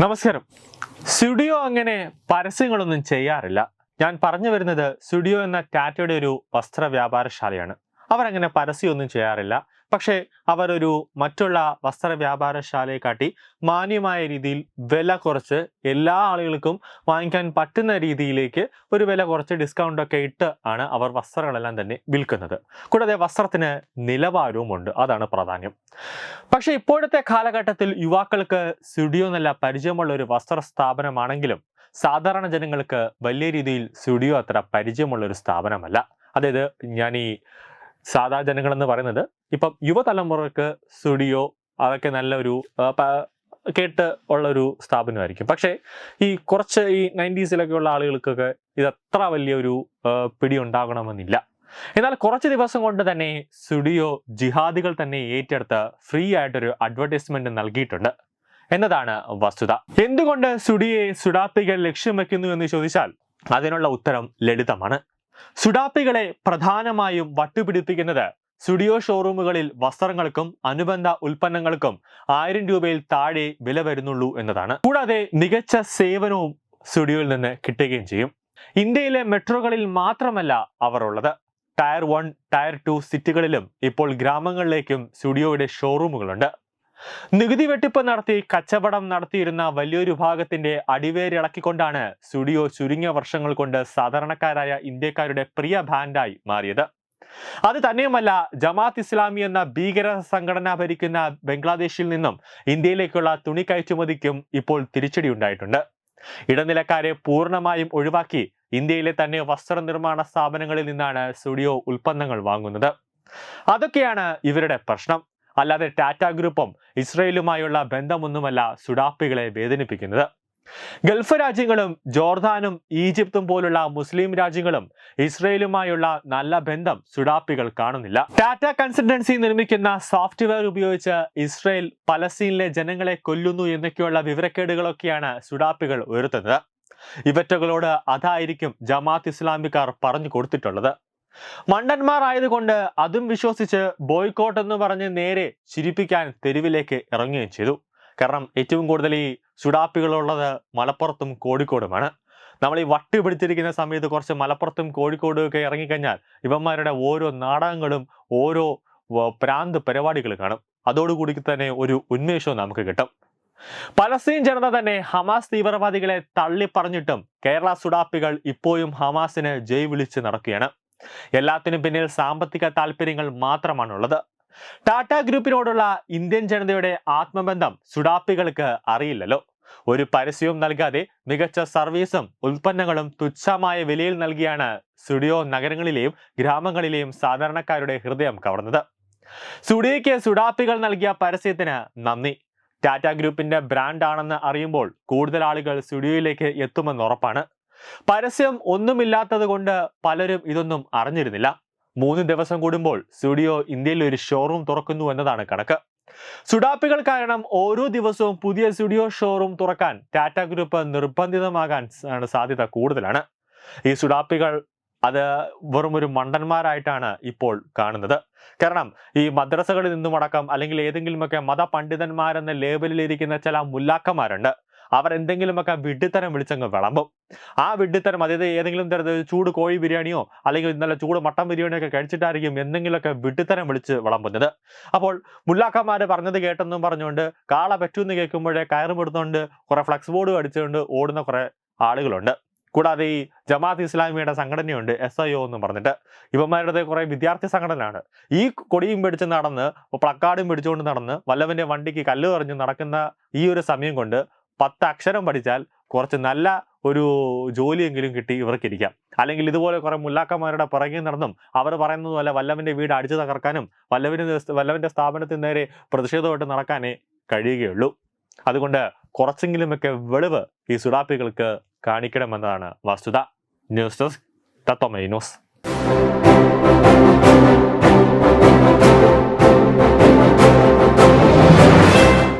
നമസ്കാരം. സ്റ്റുഡിയോ അങ്ങനെ പരസ്യങ്ങളൊന്നും ചെയ്യാറില്ല. ഞാൻ പറഞ്ഞു വരുന്നത് സ്റ്റുഡിയോ എന്ന ടാറ്റയുടെ ഒരു വസ്ത്ര വ്യാപാരശാലയാണ് അവരങ്ങനെ പരസ്യമൊന്നും ചെയ്യാറില്ല. പക്ഷേ അവരൊരു മറ്റുള്ള വസ്ത്ര വ്യാപാരശാലയെ കാട്ടി മാന്യമായ രീതിയിൽ വില കുറച്ച് എല്ലാ ആളുകൾക്കും വാങ്ങിക്കാൻ പറ്റുന്ന രീതിയിലേക്ക് ഒരു വില കുറച്ച് ഡിസ്കൗണ്ട് ഒക്കെ ഇട്ട് ആണ് അവർ വസ്ത്രങ്ങളെല്ലാം തന്നെ വിൽക്കുന്നത്. കൂടാതെ വസ്ത്രത്തിന് നിലവാരവുമുണ്ട് അതാണ് പ്രാധാന്യം. പക്ഷേ ഇപ്പോഴത്തെ കാലഘട്ടത്തിൽ യുവാക്കൾക്ക് സ്റ്റുഡിയോ നല്ല പരിചയമുള്ള ഒരു വസ്ത്ര സ്ഥാപനമാണെങ്കിലും സാധാരണ ജനങ്ങൾക്ക് വലിയ രീതിയിൽ സ്റ്റുഡിയോ അത്ര പരിചയമുള്ള ഒരു സ്ഥാപനമല്ല. അതായത് ഞാൻ ഈ സാധാ ജനങ്ങൾ എന്ന് പറയുന്നത്. ഇപ്പം യുവതലമുറക്ക് സ്റ്റുഡിയോ അതൊക്കെ നല്ലൊരു കേട്ട് ഉള്ള ഒരു സ്ഥാപനമായിരിക്കും. പക്ഷേ ഈ കുറച്ച് ഈ നയന്റീസിലൊക്കെ ഉള്ള ആളുകൾക്കൊക്കെ ഇത് അത്ര വലിയൊരു പിടി ഉണ്ടാകണമെന്നില്ല എന്നാൽ കുറച്ച് ദിവസം കൊണ്ട് തന്നെ സ്റ്റുഡിയോ ജിഹാദികൾ തന്നെ ഏറ്റെടുത്ത് ഫ്രീ ആയിട്ടൊരു അഡ്വർടൈസ്മെന്റ് നൽകിയിട്ടുണ്ട്. എന്നതാണ് വസ്തുത. എന്തുകൊണ്ട് സുഡിയെ സുഡാപ്പികൾ ലക്ഷ്യം വെക്കുന്നു എന്ന് ചോദിച്ചാൽ അതിനുള്ള ഉത്തരം ലളിതമാണ്. സുഡാപ്പികളെ പ്രധാനമായും വട്ടുപിടിപ്പിക്കുന്നത് സ്റ്റുഡിയോ ഷോറൂമുകളിൽ വസ്ത്രങ്ങൾക്കും അനുബന്ധ ഉൽപ്പന്നങ്ങൾക്കും ആയിരം രൂപയിൽ താഴെ വില വരുന്നുള്ളൂ എന്നതാണ്. കൂടാതെ മികച്ച സേവനവും സ്റ്റുഡിയോയിൽ നിന്ന് കിട്ടുകയും ചെയ്യും. ഇന്ത്യയിലെ മെട്രോകളിൽ മാത്രമല്ല അവർ ഉള്ളത്. ടയർ വൺ ടയർ ടു സിറ്റികളിലും ഇപ്പോൾ ഗ്രാമങ്ങളിലേക്കും സ്റ്റുഡിയോയുടെ ഷോറൂമുകളുണ്ട്. നികുതി വെട്ടിപ്പ് നടത്തി കച്ചവടം നടത്തിയിരുന്ന വലിയൊരു വിഭാഗത്തിന്റെ അടിവേരിളക്കിക്കൊണ്ടാണ് സ്റ്റുഡിയോ ചുരുങ്ങിയ വർഷങ്ങൾ കൊണ്ട് സാധാരണക്കാരായ ഇന്ത്യക്കാരുടെ പ്രിയ ബാൻഡായി മാറിയത്. അത് തന്നെയുമല്ല ജമാത്ത് ഇസ്ലാമി എന്ന ഭീകര സംഘടന ഭരിക്കുന്ന ബംഗ്ലാദേശിൽ നിന്നും ഇന്ത്യയിലേക്കുള്ള തുണി കയറ്റുമതിക്കും ഇപ്പോൾ തിരിച്ചടി ഉണ്ടായിട്ടുണ്ട്. ഇടനിലക്കാരെ പൂർണമായും ഒഴിവാക്കി ഇന്ത്യയിലെ തന്നെ വസ്ത്ര നിർമ്മാണ സ്ഥാപനങ്ങളിൽ നിന്നാണ് സ്റ്റുഡിയോ ഉൽപ്പന്നങ്ങൾ വാങ്ങുന്നത്. അതൊക്കെയാണ് ഇവരുടെ പ്രശ്നം. അല്ലാതെ ടാറ്റ ഗ്രൂപ്പും ഇസ്രയേലുമായുള്ള ബന്ധമൊന്നുമല്ല സുഡാപ്പികളെ വേദനിപ്പിക്കുന്നത്. ഗൾഫ് രാജ്യങ്ങളും ജോർദാനും ഈജിപ്തും പോലുള്ള മുസ്ലിം രാജ്യങ്ങളും ഇസ്രയേലുമായുള്ള നല്ല ബന്ധം സുഡാപ്പികൾ കാണുന്നില്ല. ടാറ്റ കൺസൾട്ടൻസി നിർമ്മിക്കുന്ന സോഫ്റ്റ്വെയർ ഉപയോഗിച്ച് ഇസ്രയേൽ പലസ്തീനിലെ ജനങ്ങളെ കൊല്ലുന്നു എന്നൊക്കെയുള്ള വിവരക്കേടുകളൊക്കെയാണ് സുഡാപ്പികൾ ഉയർത്തുന്നത്. ഇവറ്റകളോട് അതായിരിക്കും ജമാഅത്ത് ഇസ്ലാമിക്കാർ പറഞ്ഞു കൊടുത്തിട്ടുള്ളത്. മണ്ടന്മാർ ആയതുകൊണ്ട് അതും വിശ്വസിച്ച് ബോയ്ക്കോട്ട് എന്ന് പറഞ്ഞ് നേരെ ചിരിപ്പിക്കാൻ തെരുവിലേക്ക് ഇറങ്ങുകയും ചെയ്തു. കാരണം ഏറ്റവും കൂടുതൽ ഈ സുഡാപ്പികളുള്ളത് മലപ്പുറത്തും കോഴിക്കോടുമാണ്. നമ്മൾ ഈ വട്ടി പിടിച്ചിരിക്കുന്ന സമയത്ത് കുറച്ച് മലപ്പുറത്തും കോഴിക്കോടും ഒക്കെ ഇറങ്ങിക്കഴിഞ്ഞാൽ ഇവന്മാരുടെ ഓരോ നാടകങ്ങളും ഓരോ പ്രാന്ത് പരിപാടികൾ കാണും. അതോടുകൂടി തന്നെ ഒരു ഉന്മേഷവും നമുക്ക് കിട്ടും. പലസ്തീൻ ജനത തന്നെ ഹമാസ് തീവ്രവാദികളെ തള്ളിപ്പറഞ്ഞിട്ടും കേരള സുഡാപ്പികൾ ഇപ്പോഴും ഹമാസിനെ ജയ് വിളിച്ച് നടക്കുകയാണ്. എല്ലാത്തിനും പിന്നിൽ സാമ്പത്തിക താല്പര്യങ്ങൾ മാത്രമാണുള്ളത്. ടാറ്റ ഗ്രൂപ്പിനോടുള്ള ഇന്ത്യൻ ജനതയുടെ ആത്മബന്ധം സുഡാപ്പികൾക്ക് അറിയില്ലല്ലോ. ഒരു പരസ്യവും നൽകാതെ മികച്ച സർവീസും ഉൽപ്പന്നങ്ങളും തുച്ഛമായ വിലയിൽ നൽകിയാണ് സുഡിയോ നഗരങ്ങളിലെയും ഗ്രാമങ്ങളിലെയും സാധാരണക്കാരുടെ ഹൃദയം കവർന്നത്. സുഡിയയ്ക്ക് സുഡാപ്പികൾ നൽകിയ പരസ്യത്തിന് നന്ദി. ടാറ്റ ഗ്രൂപ്പിന്റെ ബ്രാൻഡ് ആണെന്ന് അറിയുമ്പോൾ കൂടുതൽ ആളുകൾ സ്റ്റുഡിയോയിലേക്ക് എത്തുമെന്ന് ഉറപ്പാണ്. പരസ്യം ഒന്നുമില്ലാത്തത് കൊണ്ട് പലരും ഇതൊന്നും അറിഞ്ഞിരുന്നില്ല. മൂന്ന് ദിവസം കൂടുമ്പോൾ സ്റ്റുഡിയോ ഇന്ത്യയിൽ ഒരു ഷോറൂം തുറക്കുന്നു എന്നതാണ് കണക്ക്. സുഡാപ്പികൾ കാരണം ഓരോ ദിവസവും പുതിയ സ്റ്റുഡിയോ ഷോറൂം തുറക്കാൻ ടാറ്റ ഗ്രൂപ്പ് നിർബന്ധിതമാകാൻ സാധ്യത കൂടുതലാണ്. ഈ സുഡാപ്പികൾ അത് വെറും ഒരു മണ്ടന്മാരായിട്ടാണ് ഇപ്പോൾ കാണുന്നത്. കാരണം ഈ മദ്രസകളിൽ നിന്നുമടക്കം അല്ലെങ്കിൽ ഏതെങ്കിലുമൊക്കെ മതപണ്ഡിതന്മാരെന്ന ലേബലിൽ ഇരിക്കുന്ന ചില മുല്ലാക്കന്മാരുണ്ട്. അവർ എന്തെങ്കിലുമൊക്കെ വിഡ്ഢിത്തരം വിളിച്ചങ്ങ് വിളമ്പും. ആ വിഡ്ഢിത്തരം അതായത് ഏതെങ്കിലും തരത്തിൽ ചൂട് കോഴി ബിരിയാണിയോ അല്ലെങ്കിൽ നല്ല ചൂട് മട്ടൻ ബിരിയാണിയോ ഒക്കെ കഴിച്ചിട്ടായിരിക്കും എന്തെങ്കിലുമൊക്കെ വിഡ്ഢിത്തരം വിളിച്ച് വിളമ്പുന്നത്. അപ്പോൾ മുല്ലാക്കന്മാർ പറഞ്ഞത് കേട്ടെന്നും പറഞ്ഞുകൊണ്ട് കാള പറ്റൂന്ന് കേൾക്കുമ്പോഴേ കയറുപെടുത്തുകൊണ്ട് കുറെ ഫ്ലക്സ് ബോർഡ് അടിച്ചുകൊണ്ട് ഓടുന്ന കുറെ ആളുകളുണ്ട്. കൂടാതെ ഈ ജമാഅത്ത് ഇസ്ലാമിയുടെ സംഘടനയുണ്ട് എസ് ഐ ഒ എന്ന് പറഞ്ഞിട്ട്. ഇവന്മാരുടെ കുറെ വിദ്യാർത്ഥി സംഘടനയാണ് ഈ കൊടിയും പിടിച്ച് നടന്ന് പ്ലക്കാർഡും പിടിച്ചുകൊണ്ട് നടന്ന് വല്ലവന്റെ വണ്ടിക്ക് കല്ല് എറിഞ്ഞ് നടക്കുന്ന ഈ ഒരു സമയം കൊണ്ട് പത്ത് അക്ഷരം പഠിച്ചാൽ കുറച്ച് നല്ല ഒരു ജോലിയെങ്കിലും കിട്ടി ഇവർക്കിരിക്കാം. അല്ലെങ്കിൽ ഇതുപോലെ കുറേ മുല്ലാക്കന്മാരുടെ പുറകെ നടന്നും അവർ പറയുന്നത് പോലെ വല്ലവന്റെ വീട് അടിച്ചു തകർക്കാനും വല്ലവന് വല്ലവന്റെ സ്ഥാപനത്തിന് നേരെ പ്രതിഷേധമായിട്ട് നടക്കാനേ കഴിയുകയുള്ളൂ. അതുകൊണ്ട് കുറച്ചെങ്കിലുമൊക്കെ വെളിവ് ഈ സുഡാപ്പികൾക്ക് കാണിക്കണമെന്നതാണ് വസ്തുത. News desk Tatwamayi news.